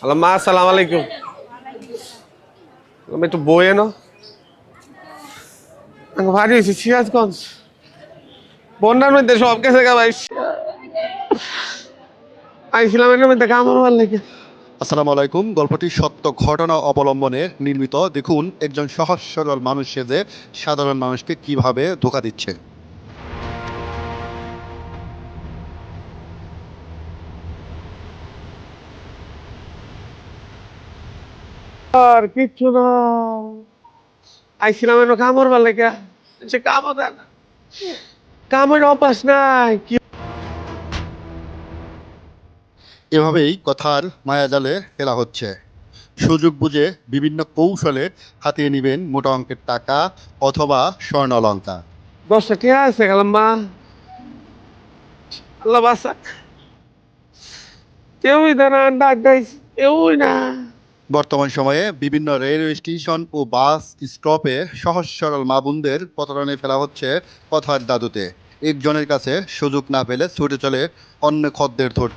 Hello মা আসসালাম আলাইকুম। একটু বই এনো আমি ভারী সিরাজগঞ্জ। বন্যার মধ্যে সব গেছে গা ভাই। আইছিলাম এর মধ্যে আসসালামু আলাইকুম। গল্পটি সত্য ঘটনা অবলম্বনে নির্মিত। দেখুন, একজন সহজ সরল মানুষ সেজে সাধারণ মানুষকে কীভাবে ধোকা দিচ্ছে। আর কিচ্ছু না। আইছিলাম এনো কামড় মার লেগে সে কামড় দেয় না। কামড় অভ্যাস নাই কি এভাবেই কথার মায়াজালে ফেলা হচ্ছে। সুযোগ বুঝে বিভিন্ন কৌশলে হাতিয়ে নেবেন মোটা অঙ্কের টাকা অথবা স্বর্ণ অলঙ্কার দশটা ঠিক আছে গেলাম মা। আল্লাহ বাসাক কেউই দাঁড়ান ডাক গাইছি কেউই না। বর্তমান সময়ে বিভিন্ন রেলওয়ে স্টেশন ও বাস স্টপে সহজ সরল মা বোনদের প্রতারণে ফেলা হচ্ছে কথার দাদুতে। একজনের কাছে সুযোগ না পেলে ছুটে চলে অন্য খদ্দের ধর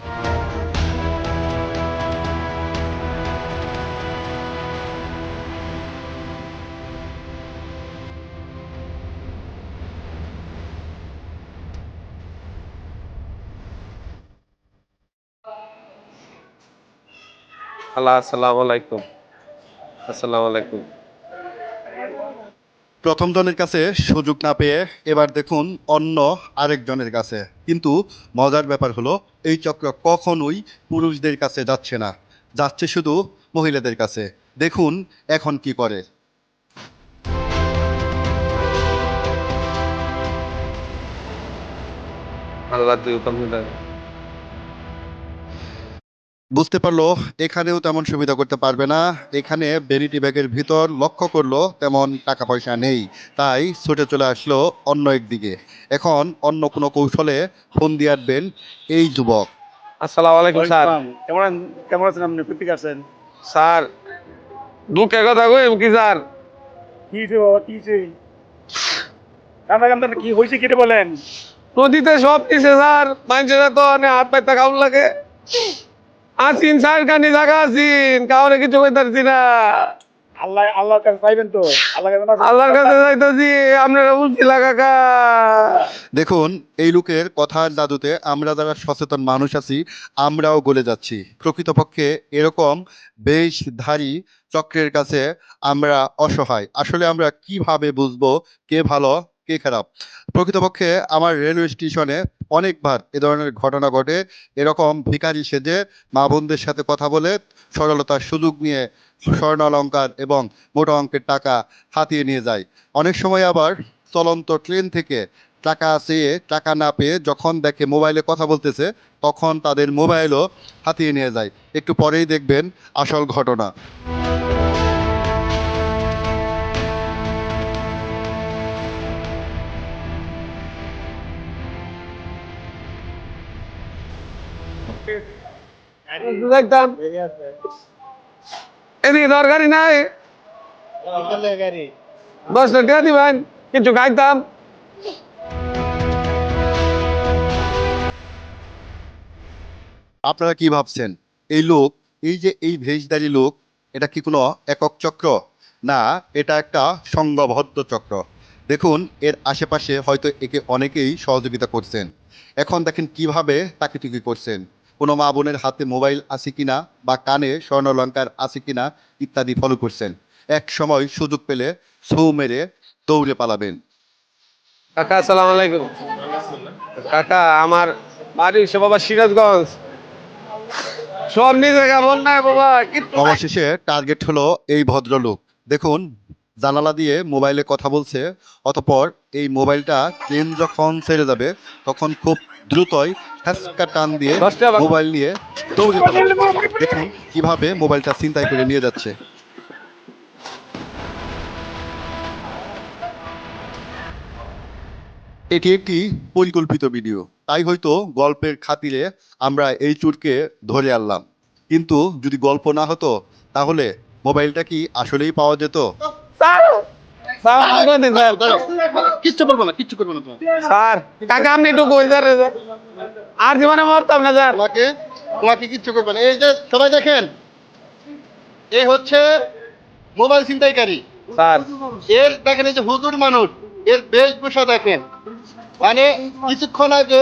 আল্লাহ আসসালামু আলাইকুম। আসসালামু আলাইকুম। প্রথম জনের কাছে সুযোগ না পেয়ে এবার দেখুন অন্য আরেকজনের কাছে। কিন্তু মজার ব্যাপার হলো এই চক্র কখনোই পুরুষদের কাছে যাচ্ছে না। যাচ্ছে শুধু মহিলাদের কাছে। দেখুন এখন কি করে। আল্লাহ বুঝতে পারল এখানেও তেমন সুবিধা করতে পারবে না। এখানে বেনিটি ব্যাগের ভিতর লক্ষ্য করল তেমন টাকা পয়সা নেই। তাই ছুটে চলে আসলো অন্য একদিকে। এখন অন্য কোনো কৌশলে ফোন দিয়ে আসবেন এই যুবক। আসসালামু আলাইকুম স্যার। কেমন আছেন- কেমন আছেন আপনি? প্রতীক আছেন? স্যার দুঃখে কথা কইম কি স্যার? কি হয়েছে বাবা কি হয়েছে কান্দা কান্দা কি হয়েছে কেটে বলেন? নদীতে সব দিছে স্যার। মানুষেরা তো অনেক হাত পাইতে কাউন লাগে। আসিন স্যার কানি জায়গা আসিন কাউরে কিছু কইতারছি না। আল্লাহ আল্লাহর কাছে চাইবেন তো? আল্লাহর কাছে যাইতাছি আপনারা বুঝছি কাকা দেখুন এই লোকের কথার জাদুতে আমরা যারা সচেতন মানুষ আছি আমরাও গলে যাচ্ছি। প্রকৃতপক্ষে এরকম বেশধারী চক্রের কাছে আমরা অসহায়। আসলে আমরা কীভাবে বুঝব কে ভালো কে খারাপ? প্রকৃতপক্ষে আমার রেলওয়ে স্টেশনে অনেকবার এ ধরনের ঘটনা ঘটে। এরকম ভিখারি সেজে মা বোনদের সাথে কথা বলে সরলতার সুযোগ নিয়ে স্বর্ণ অলঙ্কার এবং মোটা অঙ্কের টাকা হাতিয়ে নিয়ে যায়। অনেক সময় আবার চলন্ত ট্রেন থেকে টাকা চেয়ে টাকা না পেয়ে যখন দেখে মোবাইলে কথা বলতেছে, তখন তাদের মোবাইলও হাতিয়ে নিয়ে যায়। একটু পরেই দেখবেন আসল ঘটনা। দেখতাম এদিকে দরকারি নাই দশটা টাকা দিবেন কিছু খাইতাম আপনারা কি ভাবছেন এই লোক এই যে এই ভেষধারী লোক এটা কি কোনো একক চক্র না এটা একটা সংঘবদ্ধ চক্র দেখুন এর আশেপাশে হয়তো একে অনেকেই সহযোগিতা করছেন এখন দেখেন কীভাবে তাকিটুকি করছেন কোনো মা বোনের হাতে মোবাইল আছে কিনা বা কানে স্বর্ণলঙ্কার আছে কিনা ইত্যাদি ফলো করছেন। এক সময় সুযোগ পেলে ছৌ মেরে দৌড়ে পালাবেন। কাকা আসসালাম আলাইকুম। কাকা আমার বাড়ি সে বাবা সিরাজগঞ্জ। সব নিজে কেমন নাই বাবা অবশেষে টার্গেট হলো এই ভদ্রলোক। দেখুন জানালা দিয়ে মোবাইলে কথা বলছে অতপর এই মোবাইলটা ট্রেন যখন ছেড়ে যাবে তখন খুব দ্রুতই হ্যাসকা টান দিয়ে। মোবাইল নিয়ে দৌড়ে। দেখুন কীভাবে মোবাইলটা চিন্তায় করে নিয়ে যাচ্ছে এটি একটি পরিকল্পিত ভিডিও তাই হয়তো গল্পের খাতিরে আমরা এই চুরকে ধরে আনলাম কিন্তু যদি গল্প না হতো তাহলে মোবাইলটা কি আসলেই পাওয়া যেত স্যার স্যার আমাকে দিন, স্যার। কিচ্ছু করব না কিচ্ছু করব না তোমার স্যার কাকা আপনি একটু কই স্যার স্যার। আর জীবনে মরতাম না স্যার। তোমাকে তোমাকে কিচ্ছু করবে না। এই যে সবাই দেখেন এ হচ্ছে মোবাইল ছিনতাইকারী। স্যার। এর দেখেন এই যে হুজুর মানুষ এর বেশভূষা দেখেন। মানে কিছুক্ষণ আগে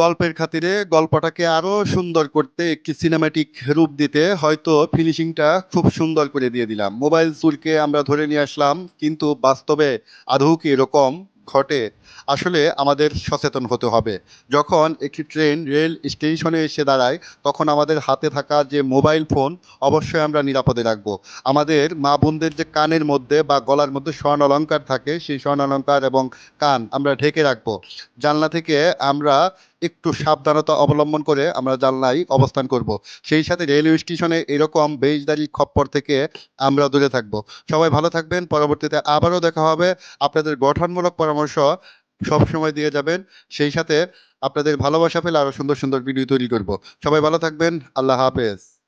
গল্পের খাতিরে গল্পটাকে আরও সুন্দর করতে একটি সিনেমাটিক রূপ দিতে হয়তো ফিনিশিংটা খুব সুন্দর করে দিয়ে দিলাম। মোবাইল চুরকে আমরা ধরে নিয়ে আসলাম, কিন্তু বাস্তবে আদৌ কি এরকম ঘটে? আসলে আমাদের সচেতন হতে হবে। যখন একটি ট্রেন রেল স্টেশনে এসে দাঁড়ায়, তখন আমাদের হাতে থাকা যে মোবাইল ফোন, অবশ্যই আমরা নিরাপদে রাখব। আমাদের মা বোনদের যে কানের মধ্যে বা গলার মধ্যে স্বর্ণ অলঙ্কার থাকে, সেই স্বর্ণ অলঙ্কার এবং কান আমরা ঢেকে রাখব। জানলা থেকে আমরা একটু সাবধানতা অবলম্বন করে আমরা জানলায় অবস্থান করব। সেই সাথে রেলওয়ে স্টেশনে এরকম বেশদারি খপ্পর থেকে আমরা দূরে থাকব। সবাই ভালো থাকবেন, পরবর্তীতে আবারও দেখা হবে। আপনাদের গঠনমূলক পরামর্শ সবসময় দিয়ে যাবেন। সেই সাথে আপনাদের ভালোবাসা পেলে আরও সুন্দর সুন্দর ভিডিও তৈরি করব। সবাই ভালো থাকবেন, আল্লাহ হাফেজ।